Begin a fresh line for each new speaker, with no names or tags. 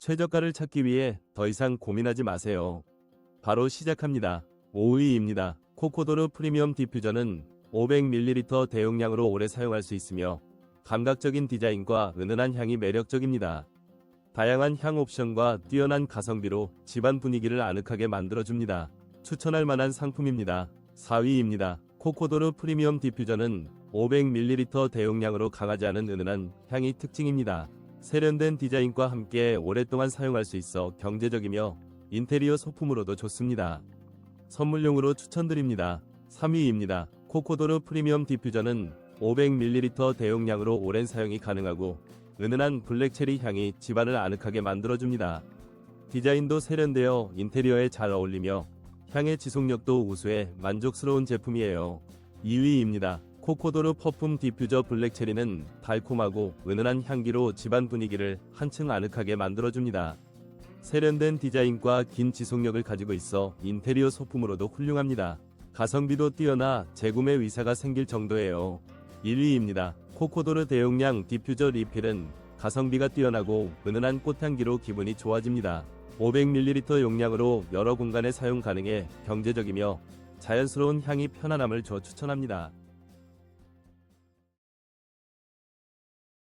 최저가를 찾기 위해 더 이상 고민하지 마세요. 바로 시작합니다. 5위입니다. 코코도르 프리미엄 디퓨저는 500ml 대용량으로 오래 사용할 수 있으며 감각적인 디자인과 은은한 향이 매력적입니다. 다양한 향 옵션과 뛰어난 가성비로 집안 분위기를 아늑하게 만들어줍니다. 추천할 만한 상품입니다. 4위입니다. 코코도르 프리미엄 디퓨저는 500ml 대용량으로 강하지 않은 은은한 향이 특징입니다. 세련된 디자인과 함께 오랫동안 사용할 수 있어 경제적이며 인테리어 소품으로도 좋습니다. 선물용으로 추천드립니다. 3위입니다. 코코도르 프리미엄 디퓨저는 500ml 대용량으로 오랜 사용이 가능하고 은은한 블랙체리 향이 집안을 아늑하게 만들어줍니다. 디자인도 세련되어 인테리어에 잘 어울리며 향의 지속력도 우수해 만족스러운 제품이에요. 2위입니다. 코코도르 퍼퓸 디퓨저 블랙 체리는 달콤하고 은은한 향기로 집안 분위기를 한층 아늑하게 만들어줍니다. 세련된 디자인과 긴 지속력을 가지고 있어 인테리어 소품으로도 훌륭합니다. 가성비도 뛰어나 재구매 의사가 생길 정도예요. 1위입니다. 코코도르 대용량 디퓨저 리필은 가성비가 뛰어나고 은은한 꽃향기로 기분이 좋아집니다. 500ml 용량으로 여러 공간에 사용 가능해 경제적이며 자연스러운 향이 편안함을 줘 추천합니다.